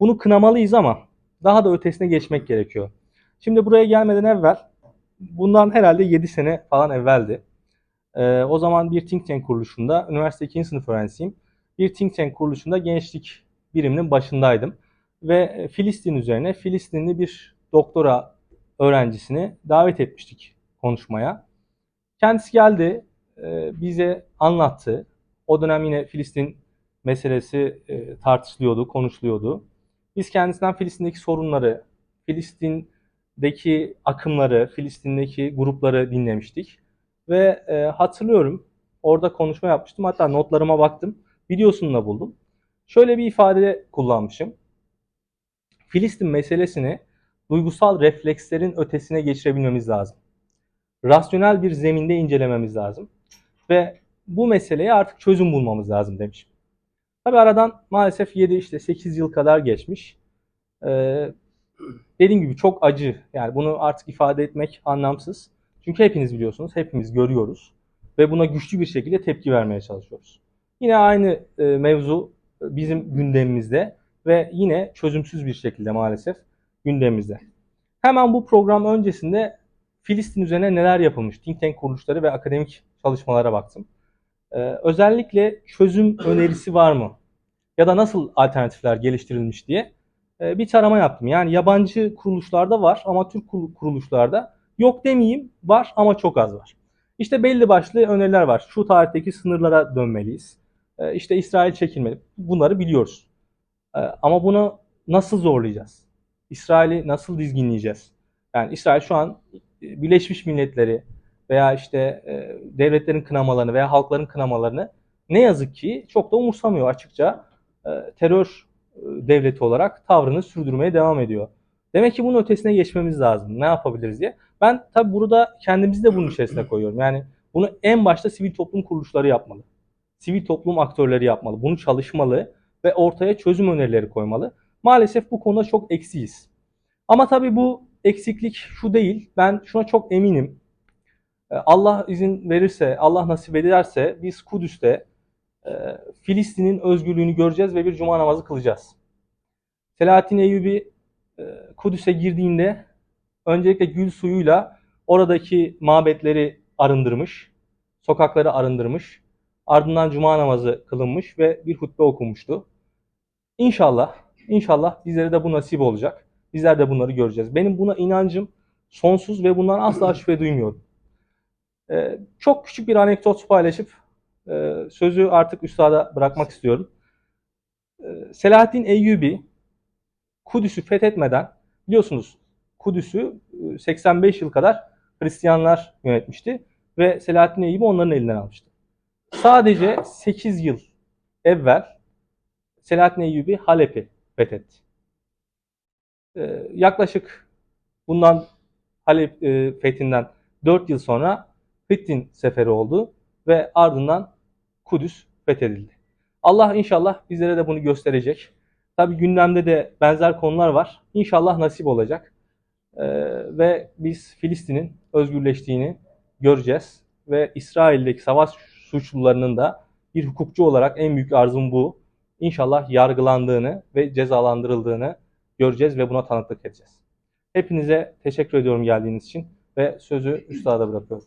Bunu kınamalıyız ama daha da ötesine geçmek gerekiyor. Şimdi buraya gelmeden evvel, bundan herhalde 7 sene falan evveldi. Ee, o zaman bir think tank kuruluşunda, üniversite 2. sınıf öğrencisiyim. Bir think tank kuruluşunda gençlik biriminin başındaydım. Ve Filistin üzerine Filistinli bir doktora öğrencisini davet etmiştik konuşmaya. Kendisi geldi, e, bize anlattı. O dönem yine Filistin meselesi e, tartışılıyordu, konuşuluyordu. Biz kendisinden Filistin'deki sorunları, Filistin'deki akımları, Filistin'deki grupları dinlemiştik. Ve e, hatırlıyorum orada konuşma yapmıştım. Hatta notlarıma baktım. Videosunu da buldum. Şöyle bir ifade kullanmışım. Filistin meselesini duygusal reflekslerin ötesine geçirebilmemiz lazım. Rasyonel bir zeminde incelememiz lazım. Ve bu meseleye artık çözüm bulmamız lazım demişim. Tabi aradan maalesef 7 işte 8 yıl kadar geçmiş. Ee, dediğim gibi çok acı. Yani bunu artık ifade etmek anlamsız. Çünkü hepiniz biliyorsunuz, hepimiz görüyoruz ve buna güçlü bir şekilde tepki vermeye çalışıyoruz. Yine aynı e, mevzu bizim gündemimizde ve yine çözümsüz bir şekilde maalesef gündemimizde. Hemen bu program öncesinde Filistin üzerine neler yapılmış, think tank kuruluşları ve akademik çalışmalara baktım. Ee, özellikle çözüm önerisi var mı? Ya da nasıl alternatifler geliştirilmiş diye e, bir tarama yaptım. Yani yabancı kuruluşlarda var ama Türk kuruluşlarda yok demeyeyim var ama çok az var. İşte belli başlı öneriler var. Şu tarihteki sınırlara dönmeliyiz. E, işte İsrail çekilmeli. Bunları biliyoruz. E, ama bunu nasıl zorlayacağız? İsrail'i nasıl dizginleyeceğiz? Yani İsrail şu an Birleşmiş Milletleri veya işte e, devletlerin kınamalarını veya halkların kınamalarını ne yazık ki çok da umursamıyor açıkça. E, terör e, devleti olarak tavrını sürdürmeye devam ediyor. Demek ki bunun ötesine geçmemiz lazım. Ne yapabiliriz diye. Ben tabi burada kendimizi de bunun içerisine koyuyorum. Yani bunu en başta sivil toplum kuruluşları yapmalı. Sivil toplum aktörleri yapmalı. Bunu çalışmalı ve ortaya çözüm önerileri koymalı. Maalesef bu konuda çok eksiyiz. Ama tabii bu eksiklik şu değil. Ben şuna çok eminim. Ee, Allah izin verirse, Allah nasip ederse biz Kudüs'te e, Filistin'in özgürlüğünü göreceğiz ve bir cuma namazı kılacağız. Selahattin Eyyubi e, Kudüs'e girdiğinde öncelikle gül suyuyla oradaki mabetleri arındırmış, sokakları arındırmış. Ardından cuma namazı kılınmış ve bir hutbe okunmuştu. İnşallah, inşallah bizlere de bu nasip olacak. Bizler de bunları göreceğiz. Benim buna inancım sonsuz ve bundan asla şüphe duymuyorum. Ee, çok küçük bir anekdot paylaşıp e, sözü artık üstada bırakmak istiyorum. Ee, Selahaddin Eyyubi Kudüs'ü fethetmeden biliyorsunuz Kudüs'ü 85 e, yıl kadar Hristiyanlar yönetmişti ve Selahaddin Eyyubi onların elinden almıştı. Sadece 8 yıl evvel Selahaddin Eyyubi Halep'i fethetti. Ee, yaklaşık bundan Halep e, fethinden 4 yıl sonra Hittin seferi oldu ve ardından Kudüs fethedildi. Allah inşallah bizlere de bunu gösterecek. Tabi gündemde de benzer konular var. İnşallah nasip olacak. Ee, ve biz Filistin'in özgürleştiğini göreceğiz. Ve İsrail'deki savaş suçlularının da bir hukukçu olarak en büyük arzum bu. İnşallah yargılandığını ve cezalandırıldığını göreceğiz ve buna tanıklık edeceğiz. Hepinize teşekkür ediyorum geldiğiniz için ve sözü üstada bırakıyorum.